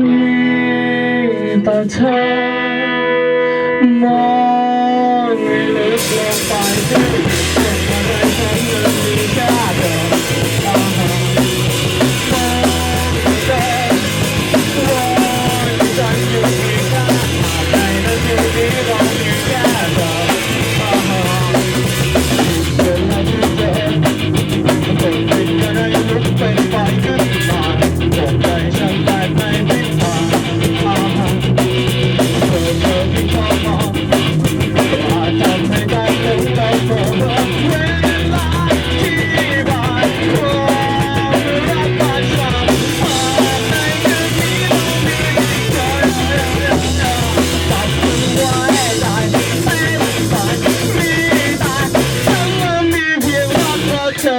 มีแต่เธอมองลึกลงไปที่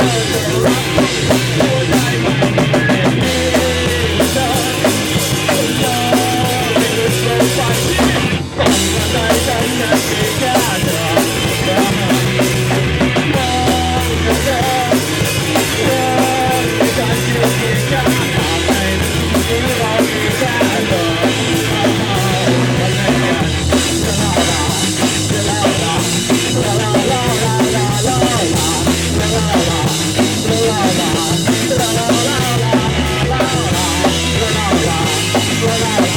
Thank you. Thank you.